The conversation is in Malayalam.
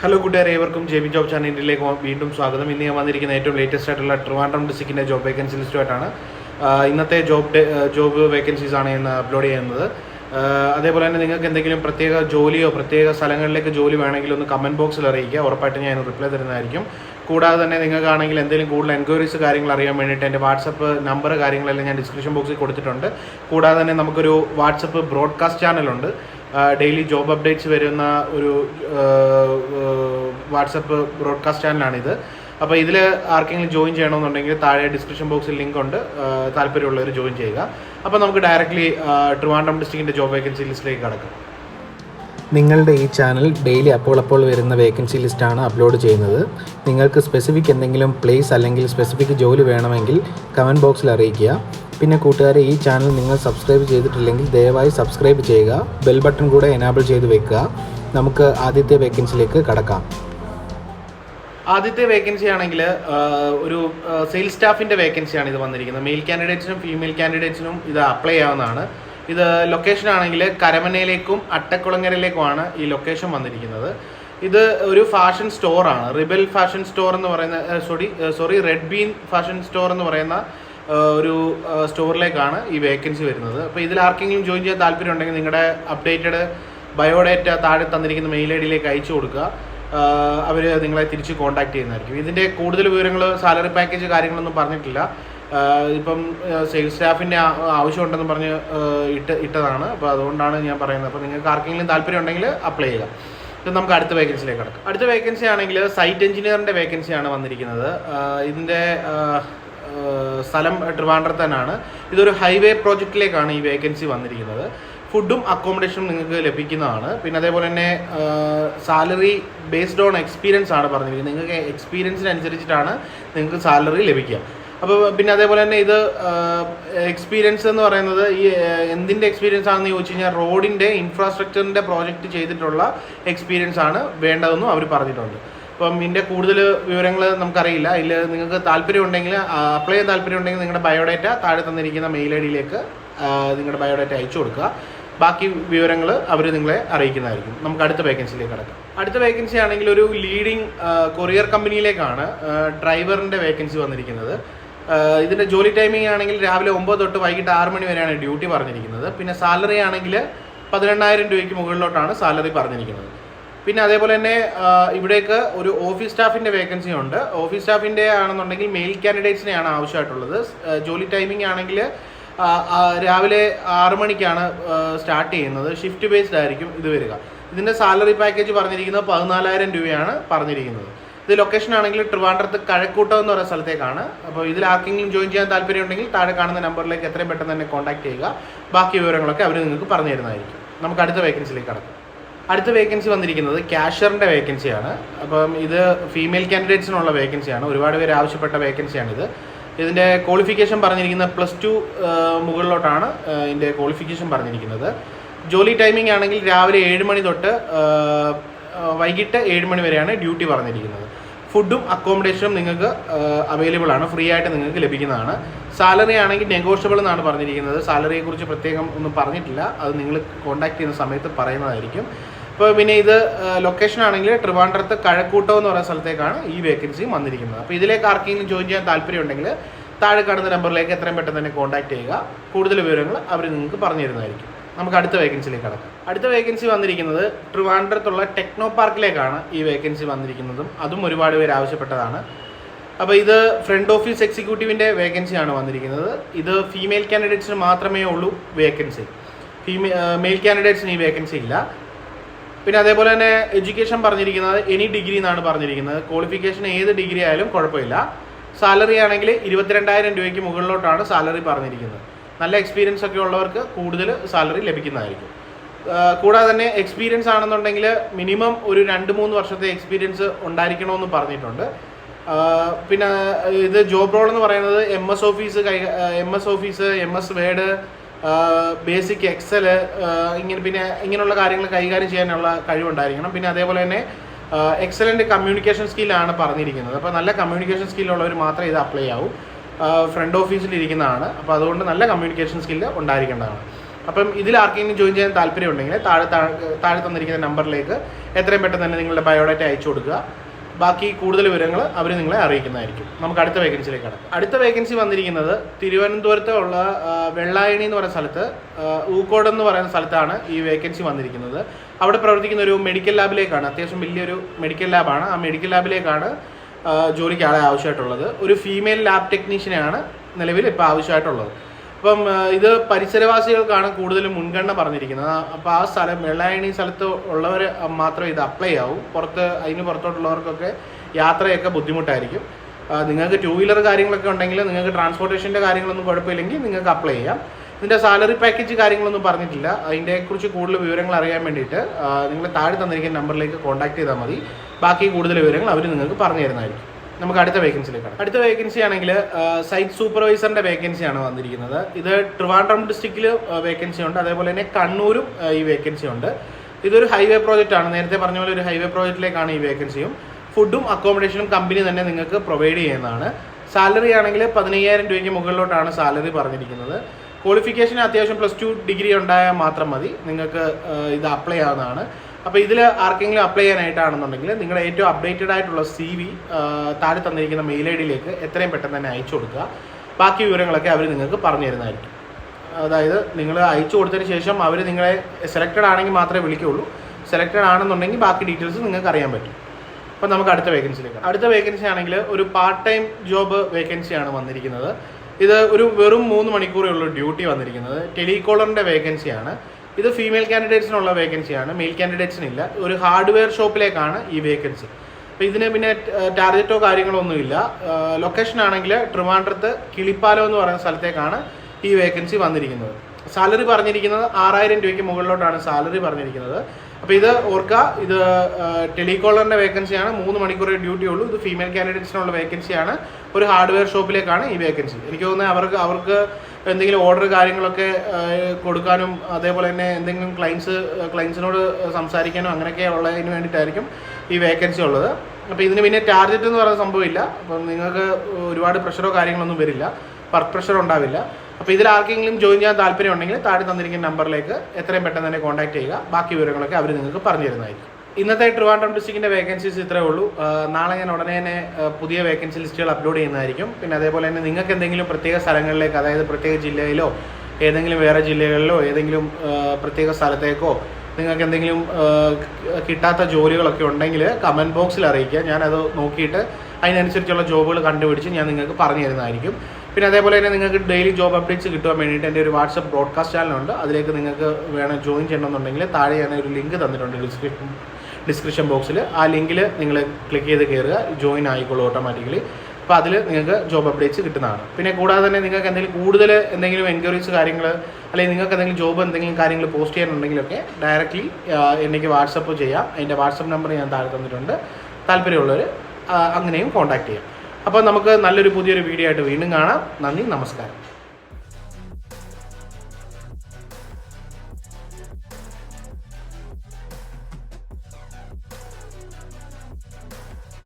ഹലോ കൂട്ടുകാരെ ഏവർക്കും ജെ ബി ജോബ് ചാനലിലേക്ക് വീണ്ടും സ്വാഗതം. ഇന്ന് ഞാൻ വന്നിരിക്കുന്ന ഏറ്റവും ലേറ്റസ്റ്റ് ആയിട്ടുള്ള ട്രിവാൻഡ്രം ഡിസ്ട്രിക്റ്റിന്റെ ജോബ് വേക്കൻസി ലിസ്റ്റുമായിട്ടാണ് ഇന്നത്തെ ജോബ് ജോബ് വേക്കൻസീസ് ആണ് ഇന്ന് അപ്ലോഡ് ചെയ്യുന്നത്. അതേപോലെ തന്നെ നിങ്ങൾക്ക് എന്തെങ്കിലും പ്രത്യേക ജോലിയോ പ്രത്യേക സ്ഥലങ്ങളിലേക്ക് ജോലി വേണമെങ്കിൽ ഒന്ന് കമന്റ് ബോക്സിൽ അറിയിക്കുക. ഉറപ്പായിട്ട് ഞാൻ റിപ്ലൈ തരുന്നതായിരിക്കും. കൂടാതെ തന്നെ നിങ്ങൾക്കാണെങ്കിൽ എന്തെങ്കിലും കൂടുതൽ എൻക്വയറീസ് കാര്യങ്ങൾ അറിയാൻ വേണ്ടിയിട്ട് എന്റെ വാട്സപ്പ് നമ്പർ കാര്യങ്ങളെല്ലാം ഞാൻ ഡിസ്ക്രിപ്ഷൻ ബോക്സിൽ കൊടുത്തിട്ടുണ്ട്. കൂടാതെ തന്നെ നമുക്കൊരു വാട്സപ്പ് ബ്രോഡ്കാസ്റ്റ് ചാനലുണ്ട് ഡെയിലി ജോബ് അപ്ഡേറ്റ്സ് വരുന്ന ഒരു വാട്സപ്പ് ബ്രോഡ്കാസ്റ്റ് ചാനലാണിത് അപ്പോൾ ഇതിൽ ആർക്കെങ്കിലും ജോയിൻ ചെയ്യണമെന്നുണ്ടെങ്കിൽ താഴെ ഡിസ്ക്രിപ്ഷൻ ബോക്സിൽ ലിങ്ക് ഉണ്ട്. താല്പര്യമുള്ളവർ ജോയിൻ ചെയ്യുക. അപ്പോൾ നമുക്ക് ഡയറക്റ്റ്ലി ട്രിവാൻഡ്രം ഡിസ്ട്രിക്റ്റിന്റെ ജോബ് വേക്കൻസി ലിസ്റ്റിലേക്ക് കടക്കാം. നിങ്ങളുടെ ഈ ചാനൽ ഡെയിലി അപ്പോൾ അപ്പോൾ വരുന്ന വേക്കൻസി ലിസ്റ്റാണ് അപ്ലോഡ് ചെയ്യുന്നത്. നിങ്ങൾക്ക് സ്പെസിഫിക് എന്തെങ്കിലും പ്ലേസ് അല്ലെങ്കിൽ സ്പെസിഫിക് ജോലി വേണമെങ്കിൽ കമന്റ് ബോക്സിൽ അറിയിക്കുക. പിന്നെ കൂട്ടുകാരെ ഈ ചാനൽ നിങ്ങൾ സബ്സ്ക്രൈബ് ചെയ്തിട്ടില്ലെങ്കിൽ ദയവായി സബ്സ്ക്രൈബ് ചെയ്യുക. ബെൽ ബട്ടൺ കൂടെ എനാബിൾ ചെയ്ത് വെക്കുക. നമുക്ക് ആദ്യത്തെ വേക്കൻസിയിലേക്ക് കടക്കാം. ആദ്യത്തെ വേക്കൻസി ആണെങ്കിൽ ഒരു സെയിൽസ് സ്റ്റാഫിന്റെ വേക്കൻസിയാണ് ഇത് വന്നിരിക്കുന്നത്. മെയിൽ കാൻഡിഡേറ്റ്സിനും ഫീമെയിൽ കാൻഡിഡേറ്റ്സിനും ഇത് അപ്ലൈ ചെയ്യാവുന്നതാണ് ഇത് ലൊക്കേഷൻ ആണെങ്കിൽ കരമനയിലേക്കും അട്ടക്കുളങ്ങരയിലേക്കുമാണ് ഈ ലൊക്കേഷൻ വന്നിരിക്കുന്നത്. ഇത് ഒരു ഫാഷൻ സ്റ്റോറാണ് റിബൽ ഫാഷൻ സ്റ്റോർ എന്ന് പറയുന്ന sorry sorry red bean fashion store എന്ന് പറയുന്ന ഒരു സ്റ്റോറിലേക്കാണ് ഈ വേക്കൻസി വരുന്നത്. അപ്പോൾ ഇതിൽ ആർക്കെങ്കിലും ജോയിൻ ചെയ്യാൻ താല്പര്യം ഉണ്ടെങ്കിൽ നിങ്ങളുടെ അപ്ഡേറ്റഡ് ബയോഡേറ്റ താഴെ തന്നിരിക്കുന്ന മെയിൽ ഐ ഡിയിലേക്ക് അയച്ചു കൊടുക്കുക. അവർ നിങ്ങളെ തിരിച്ച് കോൺടാക്ട് ചെയ്യുന്നതായിരിക്കും. ഇതിന്റെ കൂടുതൽ വിവരങ്ങൾ സാലറി പാക്കേജ് കാര്യങ്ങളൊന്നും പറഞ്ഞിട്ടില്ല. ഇപ്പം സെയിൽസ് സ്റ്റാഫിന്റെ ആവശ്യമുണ്ടെന്ന് പറഞ്ഞ് ഇട്ട് ഇട്ടതാണ്. അപ്പോൾ അതുകൊണ്ടാണ് ഞാൻ പറയുന്നത്. അപ്പോൾ നിങ്ങൾക്ക് ആർക്കെങ്കിലും താല്പര്യം ഉണ്ടെങ്കിൽ അപ്ലൈ ചെയ്യുക. ഇത് നമുക്ക് അടുത്ത വേക്കൻസിയിലേക്ക് കിടക്കാം. അടുത്ത വേക്കൻസി ആണെങ്കിൽ സൈറ്റ് എഞ്ചിനീയറിന്റെ വേക്കൻസിയാണ് വന്നിരിക്കുന്നത്. ഇതിന്റെ സ്ഥലം ട്രിവാൻഡ്രത്ത് തന്നെയാണ് ഇതൊരു ഹൈവേ പ്രോജക്റ്റിലേക്കാണ് ഈ വേക്കൻസി വന്നിരിക്കുന്നത്. ഫുഡും അക്കോമഡേഷനും നിങ്ങൾക്ക് ലഭിക്കുന്നതാണ്. പിന്നെ അതേപോലെ തന്നെ സാലറി ബേസ്ഡ് ഓൺ എക്സ്പീരിയൻസ് ആണ് പറഞ്ഞിരിക്കുന്നത്. നിങ്ങൾക്ക് എക്സ്പീരിയൻസിനനുസരിച്ചിട്ടാണ് നിങ്ങൾക്ക് സാലറി ലഭിക്കുക. അപ്പോൾ പിന്നെ അതേപോലെ തന്നെ ഇത് എക്സ്പീരിയൻസ് എന്ന് പറയുന്നത് ഈ എന്തിന്റെ എക്സ്പീരിയൻസ് ആണെന്ന് ചോദിച്ചു കഴിഞ്ഞാൽ റോഡിന്റെ ഇൻഫ്രാസ്ട്രക്ചറിന്റെ പ്രോജക്റ്റ് ചെയ്തിട്ടുള്ള എക്സ്പീരിയൻസ് ആണ് വേണ്ടതെന്നും അവർ പറഞ്ഞിട്ടുണ്ട്. അപ്പം ഇതിന്റെ കൂടുതൽ വിവരങ്ങൾ നമുക്കറിയില്ല. ഇതിൽ നിങ്ങൾക്ക് താല്പര്യം ഉണ്ടെങ്കിൽ അപ്ലൈ ചെയ്യാൻ താല്പര്യം ഉണ്ടെങ്കിൽ നിങ്ങളുടെ ബയോഡേറ്റ താഴെ തന്നിരിക്കുന്ന മെയിൽ ഐ ഡിയിലേക്ക് നിങ്ങളുടെ ബയോഡേറ്റ അയച്ചു കൊടുക്കുക. ബാക്കി വിവരങ്ങൾ അവർ നിങ്ങളെ അറിയിക്കുന്നതായിരിക്കും. നമുക്ക് അടുത്ത വേക്കൻസിയിലേക്ക് കടക്കാം. അടുത്ത വേക്കൻസി ആണെങ്കിൽ ഒരു ലീഡിംഗ് കൊറിയർ കമ്പനിയിലേക്കാണ് ഡ്രൈവറിന്റെ വേക്കൻസി വന്നിരിക്കുന്നത്. ഇതിന്റെ ജോലി ടൈമിംഗ് ആണെങ്കിൽ രാവിലെ ഒമ്പത് തൊട്ട് വൈകിട്ട് ആറ് മണി വരെയാണ് ഡ്യൂട്ടി പറഞ്ഞിരിക്കുന്നത്. പിന്നെ സാലറി ആണെങ്കിൽ പതിനെണ്ണായിരം രൂപയ്ക്ക് മുകളിലോട്ടാണ് സാലറി പറഞ്ഞിരിക്കുന്നത്. പിന്നെ അതേപോലെ തന്നെ ഇവിടേക്ക് ഒരു ഓഫീസ് സ്റ്റാഫിന്റെ വേക്കൻസി ഉണ്ട്. ഓഫീസ് സ്റ്റാഫിന്റെ ആണെന്നുണ്ടെങ്കിൽ മെയിൽ കാൻഡിഡേറ്റ്സിനെയാണ് ആവശ്യമായിട്ടുള്ളത്. ജോലി ടൈമിംഗ് ആണെങ്കിൽ രാവിലെ ആറ് മണിക്കാണ് സ്റ്റാർട്ട് ചെയ്യുന്നത്. ഷിഫ്റ്റ് ബേസ്ഡ് ആയിരിക്കും ഇത് വരിക. ഇതിന്റെ സാലറി പാക്കേജ് പറഞ്ഞിരിക്കുന്നത് പതിനാലായിരം രൂപയാണ് പറഞ്ഞിരിക്കുന്നത്. ഇത് ലൊക്കേഷൻ ആണെങ്കിൽ ട്രിവാൻഡ്രത്ത് കഴക്കൂട്ടം എന്ന് പറയുന്ന സ്ഥലത്തേക്കാണ്. അപ്പോൾ ഇതിൽ ആർക്കെങ്കിലും ജോയിൻ ചെയ്യാൻ താല്പര്യം ഉണ്ടെങ്കിൽ താഴെ കാണുന്ന നമ്പറിലേക്ക് എത്രയും പെട്ടെന്ന് തന്നെ കോൺടാക്ട് ചെയ്യുക. ബാക്കി വിവരങ്ങളൊക്കെ അവർ നിങ്ങൾക്ക് പറഞ്ഞു തരുന്നതായിരിക്കും. നമുക്ക് അടുത്ത വേക്കൻസിയിലേക്ക് കടക്കാം. അടുത്ത വേക്കൻസി വന്നിരിക്കുന്നത് ക്യാഷറിന്റെ വേക്കൻസിയാണ് അപ്പം ഇത് ഫീമെയിൽ കാൻഡിഡേറ്റ്സിനുള്ള വേക്കൻസിയാണ് ഒരുപാട് പേര് ആവശ്യപ്പെട്ട വേക്കൻസിയാണിത് ഇതിന്റെ ക്വാളിഫിക്കേഷൻ പറഞ്ഞിരിക്കുന്ന പ്ലസ് ടു മുകളിലോട്ടാണ് ഇതിന്റെ ക്വാളിഫിക്കേഷൻ പറഞ്ഞിരിക്കുന്നത്. ജോലി ടൈമിംഗ് ആണെങ്കിൽ രാവിലെ ഏഴ് മണി തൊട്ട് വൈകിട്ട് ഏഴ് മണി വരെയാണ് ഡ്യൂട്ടി പറഞ്ഞിരിക്കുന്നത്. ഫുഡും അക്കോമഡേഷനും നിങ്ങൾക്ക് അവൈലബിൾ ആണ്. ഫ്രീ ആയിട്ട് നിങ്ങൾക്ക് ലഭിക്കുന്നതാണ്. സാലറി ആണെങ്കിൽ നെഗോഷ്യബിൾ എന്നാണ് പറഞ്ഞിരിക്കുന്നത്. സാലറിയെ കുറിച്ച് പ്രത്യേകം ഒന്നും പറഞ്ഞിട്ടില്ല. അത് നിങ്ങൾ കോൺടാക്ട് ചെയ്യുന്ന സമയത്ത് പറയുന്നതായിരിക്കും. അപ്പോൾ പിന്നെ ഇത് ലൊക്കേഷൻ ആണെങ്കിൽ ട്രിവാൻഡ്രത്ത് കഴക്കൂട്ടം എന്ന് പറയുന്ന സ്ഥലത്തേക്കാണ് ഈ വേക്കൻസിയും വന്നിരിക്കുന്നത്. അപ്പോൾ ഇതിലേക്ക് ആർക്കെങ്കിലും ജോയിൻ ചെയ്യാൻ താല്പര്യം ഉണ്ടെങ്കിൽ താഴെ കാണുന്ന നമ്പറിലേക്ക് എത്രയും പെട്ടെന്ന് തന്നെ കോൺടാക്ട് ചെയ്യുക. കൂടുതൽ വിവരങ്ങൾ അവർ നിങ്ങൾക്ക് പറഞ്ഞു തരുന്നതായിരിക്കും നമുക്ക് അടുത്ത വേക്കൻസിയിലേക്ക് കടക്കാം. അടുത്ത വേക്കൻസി വന്നിരിക്കുന്നത് ട്രിവാൻഡ്രത്തുള്ള ടെക്നോ പാർക്കിലേക്കാണ് ഈ വേക്കൻസി വന്നിരിക്കുന്നതും. അതും ഒരുപാട് പേര് ആവശ്യപ്പെട്ടതാണ്. അപ്പോൾ ഇത് ഫ്രണ്ട് ഓഫീസ് എക്സിക്യൂട്ടീവിന്റെ വേക്കൻസിയാണ് വന്നിരിക്കുന്നത്. ഇത് ഫീമെയിൽ കാൻഡിഡേറ്റ്സിന് മാത്രമേ ഉള്ളൂ വേക്കൻസി ഫീമെ മെയിൽ കാൻഡിഡേറ്റ്സിന് ഈ വേക്കൻസി ഇല്ല. പിന്നെ അതേപോലെ തന്നെ എഡ്യൂക്കേഷൻ പറഞ്ഞിരിക്കുന്നത് എനി ഡിഗ്രി എന്നാണ് പറഞ്ഞിരിക്കുന്നത്. ക്വാളിഫിക്കേഷൻ ഏത് ഡിഗ്രി ആയാലും കുഴപ്പമില്ല. സാലറി ആണെങ്കിൽ ഇരുപത്തിരണ്ടായിരം രൂപയ്ക്ക് മുകളിലോട്ടാണ് സാലറി പറഞ്ഞിരിക്കുന്നത്. നല്ല എക്സ്പീരിയൻസ് ഒക്കെ ഉള്ളവർക്ക് കൂടുതൽ സാലറി ലഭിക്കുന്നതായിരിക്കും. കൂടാതെ തന്നെ എക്സ്പീരിയൻസ് ആണെന്നുണ്ടെങ്കിൽ മിനിമം ഒരു രണ്ട് മൂന്ന് വർഷത്തെ എക്സ്പീരിയൻസ് ഉണ്ടായിരിക്കണമെന്ന് പറഞ്ഞിട്ടുണ്ട്. പിന്നെ ഇത് ജോബ് റോൾ എന്ന് പറയുന്നത് എം എസ് ഓഫീസ് കൈ M S office M S word basic excel ഇങ്ങനെ പിന്നെ ഇങ്ങനെയുള്ള കാര്യങ്ങൾ കൈകാര്യം ചെയ്യാനുള്ള കഴിവുണ്ടായിരിക്കണം. പിന്നെ അതേപോലെ തന്നെ എക്സലന്റ് കമ്മ്യൂണിക്കേഷൻ സ്കില്ലാണ് പറഞ്ഞിരിക്കുന്നത്. അപ്പോൾ നല്ല കമ്മ്യൂണിക്കേഷൻ സ്കില്ലുള്ളവർ മാത്രമേ ഇത് അപ്ലൈ ആവൂ. ഫ്രണ്ട് ഓഫീസിൽ ഇരിക്കുന്നതാണ്. അപ്പോൾ അതുകൊണ്ട് നല്ല കമ്മ്യൂണിക്കേഷൻ സ്കില്ല് ഉണ്ടായിരിക്കേണ്ടതാണ്. അപ്പം ഇതിൽ ആർക്കെങ്കിലും ജോയിൻ ചെയ്യാൻ താല്പര്യം ഉണ്ടെങ്കിൽ താഴെ താഴെ തന്നിരിക്കുന്ന നമ്പറിലേക്ക് എത്രയും പെട്ടെന്ന് തന്നെ നിങ്ങളുടെ ബയോഡാറ്റ അയച്ചു കൊടുക്കുക. ബാക്കി കൂടുതൽ വിവരങ്ങൾ അവർ നിങ്ങളെ അറിയിക്കുന്നതായിരിക്കും. നമുക്ക് അടുത്ത വേക്കൻസിയിലേക്ക് കടക്കാം. അടുത്ത വേക്കൻസി വന്നിരിക്കുന്നത് തിരുവനന്തപുരത്ത് ഉള്ള വെള്ളായണി എന്ന് പറയുന്ന സ്ഥലത്ത് ഊക്കോട് എന്ന് പറയുന്ന സ്ഥലത്താണ് ഈ വേക്കൻസി വന്നിരിക്കുന്നത്. അവിടെ പ്രവർത്തിക്കുന്ന ഒരു മെഡിക്കൽ ലാബിലേക്കാണ് അത്യാവശ്യം വലിയൊരു മെഡിക്കൽ ലാബാണ് ആ മെഡിക്കൽ ലാബിലേക്കാണ് ജോലിക്ക് ആളെ ആവശ്യമായിട്ടുള്ളത്. ഒരു ഫീമെയിൽ ലാബ് ടെക്നീഷ്യനെയാണ് നിലവിൽ ഇപ്പോൾ ആവശ്യമായിട്ടുള്ളത്. അപ്പം ഇത് പരിസരവാസികൾക്കാണ് കൂടുതലും മുൻഗണന പറഞ്ഞിരിക്കുന്നത്. അപ്പോൾ ആ സ്ഥലം വെള്ളായണി സ്ഥലത്ത് ഉള്ളവർ മാത്രമേ ഇത് അപ്ലൈ ആവും. പുറത്ത് അതിന് പുറത്തോട്ടുള്ളവർക്കൊക്കെ യാത്രയൊക്കെ ബുദ്ധിമുട്ടായിരിക്കും. നിങ്ങൾക്ക് ടു വീലർ കാര്യങ്ങളൊക്കെ ഉണ്ടെങ്കിൽ നിങ്ങൾക്ക് ട്രാൻസ്പോർട്ടേഷന്റെ കാര്യങ്ങളൊന്നും കുഴപ്പമില്ലെങ്കിൽ നിങ്ങൾക്ക് അപ്ലൈ ചെയ്യാം. ഇതിന്റെ സാലറി പാക്കേജ് കാര്യങ്ങളൊന്നും പറഞ്ഞിട്ടില്ല. അതിനെക്കുറിച്ച് കൂടുതൽ വിവരങ്ങൾ അറിയാൻ വേണ്ടിയിട്ട് നിങ്ങൾ താഴെ തന്നിരിക്കുന്ന നമ്പറിലേക്ക് കോൺടാക്ട് ചെയ്താൽ മതി. ബാക്കി കൂടുതൽ വിവരങ്ങൾ അവർ നിങ്ങൾക്ക് പറഞ്ഞു തരുന്നതായിരിക്കും. നമുക്ക് അടുത്ത വേക്കൻസിയിലേക്ക് അടുത്ത വേക്കൻസി ആണെങ്കിൽ സൈറ്റ് സൂപ്പർവൈസറിന്റെ വേക്കൻസിയാണ് വന്നിരിക്കുന്നത്. ഇത് ട്രിവാൻഡ്രം ഡിസ്ട്രിക്റ്റിൽ വേക്കൻസി ഉണ്ട് അതേപോലെ തന്നെ കണ്ണൂരും ഈ വേക്കൻസി ഉണ്ട് ഇതൊരു ഹൈവേ പ്രോജക്റ്റ് ആണ് നേരത്തെ പറഞ്ഞ പോലെ ഒരു ഹൈവേ പ്രോജക്റ്റിലേക്കാണ് ഈ വേക്കൻസിയും ഫുഡും അക്കോമഡേഷനും കമ്പനി തന്നെ നിങ്ങൾക്ക് പ്രൊവൈഡ് ചെയ്യുന്നതാണ്. സാലറി ആണെങ്കിൽ പതിനയ്യായിരം രൂപയ്ക്ക് മുകളിലോട്ടാണ് സാലറി പറഞ്ഞിരിക്കുന്നത്. ക്വാളിഫിക്കേഷൻ അത്യാവശ്യം പ്ലസ് ടു ഡിഗ്രി ഉണ്ടായാൽ മാത്രം മതി. നിങ്ങൾക്ക് ഇത് അപ്ലൈ ആവുന്നതാണ്. അപ്പോൾ ഇതിൽ ആർക്കെങ്കിലും അപ്ലൈ ചെയ്യാനായിട്ടാണെന്നുണ്ടെങ്കിൽ നിങ്ങളുടെ ഏറ്റവും അപ്ഡേറ്റഡ് ആയിട്ടുള്ള സി വി താഴെ തന്നിരിക്കുന്ന മെയിൽ ഐ ഡിയിലേക്ക് എത്രയും പെട്ടെന്ന് തന്നെ അയച്ചു കൊടുക്കുക. ബാക്കി വിവരങ്ങളൊക്കെ അവർ നിങ്ങൾക്ക് പറഞ്ഞു തരുന്നതായിരിക്കും. അതായത് നിങ്ങൾ അയച്ചു കൊടുത്തതിന് ശേഷം അവർ നിങ്ങളെ സെലക്റ്റഡ് ആണെങ്കിൽ മാത്രമേ വിളിക്കുകയുള്ളൂ സെലക്റ്റഡ് ആണെന്നുണ്ടെങ്കിൽ ബാക്കി ഡീറ്റെയിൽസ് നിങ്ങൾക്ക് അറിയാൻ പറ്റും. അപ്പോൾ നമുക്ക് അടുത്ത വേക്കൻസിയിലേക്ക് അടുത്ത വേക്കൻസി ആണെങ്കിൽ ഒരു പാർട്ട് ടൈം ജോബ് വേക്കൻസിയാണ് വന്നിരിക്കുന്നത്. ഇത് ഒരു വെറും മൂന്ന് മണിക്കൂറേ ഉള്ളൂ ഡ്യൂട്ടി വന്നിരിക്കുന്നത്. ടെലികോളറിന്റെ വേക്കൻസിയാണ് ഇത് ഫീമെയിൽ കാൻഡിഡേറ്റ്സിനുള്ള വേക്കൻസിയാണ് മെയിൽ കാൻഡിഡേറ്റ്സിനില്ല ഒരു ഹാർഡ്വെയർ ഷോപ്പിലേക്കാണ് ഈ വേക്കൻസി അപ്പോൾ ഇതിന് പിന്നെ ടാർഗറ്റോ കാര്യങ്ങളോ ഒന്നുമില്ല ലൊക്കേഷൻ ആണെങ്കിൽ ട്രിവാൻഡ്രത്ത് കിളിപ്പാലോ എന്ന് പറയുന്ന സ്ഥലത്തേക്കാണ് ഈ വേക്കൻസി വന്നിരിക്കുന്നത്. സാലറി പറഞ്ഞിരിക്കുന്നത് ആറായിരം രൂപയ്ക്ക് മുകളിലോട്ടാണ് സാലറി പറഞ്ഞിരിക്കുന്നത്. അപ്പോൾ ഇത് ഓർക്കുക ഇത് ടെലികോളറിന്റെ വേക്കൻസിയാണ് മൂന്ന് മണിക്കൂറേ ഡ്യൂട്ടി ഉള്ളൂ. ഇത് ഫീമെയിൽ കാൻഡിഡേറ്റ്സിനുള്ള വേക്കൻസിയാണ് ഒരു ഹാർഡ്വെയർ ഷോപ്പിലേക്കാണ് ഈ വേക്കൻസി എനിക്ക് തോന്നുന്നത് അവർക്ക് അവർക്ക് എന്തെങ്കിലും ഓർഡർ കാര്യങ്ങളൊക്കെ കൊടുക്കാനും അതേപോലെ തന്നെ എന്തെങ്കിലും ക്ലയൻസ് ക്ലയൻസിനോട് സംസാരിക്കാനും അങ്ങനെയൊക്കെ ഉള്ളതിന് വേണ്ടിയിട്ടായിരിക്കും ഈ വേക്കൻസി ഉള്ളത്. അപ്പോൾ ഇതിന് പിന്നെ ടാർജറ്റ് എന്ന് പറയുന്ന സംഭവമില്ല. അപ്പം നിങ്ങൾക്ക് ഒരുപാട് പ്രഷറോ കാര്യങ്ങളൊന്നും വരില്ല. വർക്ക് പ്രഷർ ഉണ്ടാവില്ല. അപ്പോൾ ഇതിൽ ആർക്കെങ്കിലും ജോയിൻ ചെയ്യാൻ താല്പര്യം ഉണ്ടെങ്കിൽ താഴെ തന്നിരിക്കുന്ന നമ്പറിലേക്ക് എത്രയും പെട്ടെന്ന് തന്നെ കോൺടാക്ട് ചെയ്യുക. ബാക്കി വിവരങ്ങളൊക്കെ അവർ നിങ്ങൾക്ക് പറഞ്ഞു തരുന്നതായിരിക്കും ഇന്നത്തെ ട്രിവാൻഡ്രം ഡിസ്ട്രിക്റ്റിന്റെ വേക്കൻസീസ് ഇത്രേ ഉള്ളൂ. നാളെ ഞാൻ ഉടനെ തന്നെ പുതിയ വേക്കൻസി ലിസ്റ്റുകൾ അപ്ലോഡ് ചെയ്യുന്നതായിരിക്കും. പിന്നെ അതേപോലെ തന്നെ നിങ്ങൾക്ക് എന്തെങ്കിലും പ്രത്യേക സ്ഥലങ്ങളിലേക്ക് അതായത് പ്രത്യേക ജില്ലയിലോ ഏതെങ്കിലും വേറെ ജില്ലകളിലോ ഏതെങ്കിലും പ്രത്യേക സ്ഥലത്തേക്കോ നിങ്ങൾക്ക് എന്തെങ്കിലും കിട്ടാത്ത ജോലികളൊക്കെ ഉണ്ടെങ്കിൽ കമന്റ് ബോക്സിൽ അറിയിക്കുക. ഞാനത് നോക്കിയിട്ട് അതിനനുസരിച്ചുള്ള ജോബുകൾ കണ്ടുപിടിച്ച് ഞാൻ നിങ്ങൾക്ക് പറഞ്ഞു തരുന്നതായിരിക്കും. പിന്നെ അതേപോലെ തന്നെ നിങ്ങൾക്ക് ഡെയിലി ജോബ് അപ്ഡേറ്റ്സ് കിട്ടുവാൻ വേണ്ടിയിട്ട് എന്റെ ഒരു വാട്സപ്പ് ബ്രോഡ്കാസ്റ്റ് ചാനലുണ്ട് അതിലേക്ക് നിങ്ങൾക്ക് വേണം ജോയിൻ ചെയ്യണമെന്നുണ്ടെങ്കിൽ താഴെ ഞാൻ ഒരു ലിങ്ക് തന്നിട്ടുണ്ട് ഡിസ്ക്രിപ്ഷൻ ഡിസ്ക്രിപ്ഷൻ ബോക്സിൽ ആ ലിങ്കിൽ നിങ്ങൾ ക്ലിക്ക് ചെയ്ത് കയറുക ജോയിൻ ആയിക്കോളൂ ഓട്ടോമാറ്റിക്കലി അപ്പോൾ അതിൽ നിങ്ങൾക്ക് ജോബ് അപ്ഡേറ്റ്സ് കിട്ടുന്നതാണ്. പിന്നെ കൂടാതെ തന്നെ നിങ്ങൾക്ക് എന്തെങ്കിലും കൂടുതൽ എന്തെങ്കിലും എൻക്വയറീസ് കാര്യങ്ങൾ അല്ലെങ്കിൽ നിങ്ങൾക്ക് എന്തെങ്കിലും ജോബ് എന്തെങ്കിലും കാര്യങ്ങൾ പോസ്റ്റ് ചെയ്യാനുണ്ടെങ്കിലൊക്കെ ഡയറക്റ്റ്ലി എനിക്ക് വാട്സപ്പ് ചെയ്യാം. അതിന്റെ വാട്സപ്പ് നമ്പർ ഞാൻ താഴെ തന്നിട്ടുണ്ട്. താല്പര്യമുള്ളവർ അങ്ങനെയും കോൺടാക്റ്റ് ചെയ്യാം. അപ്പോൾ നമുക്ക് നല്ലൊരു പുതിയൊരു വീഡിയോ ആയിട്ട് വീണ്ടും കാണാം. നന്ദി നമസ്കാരം.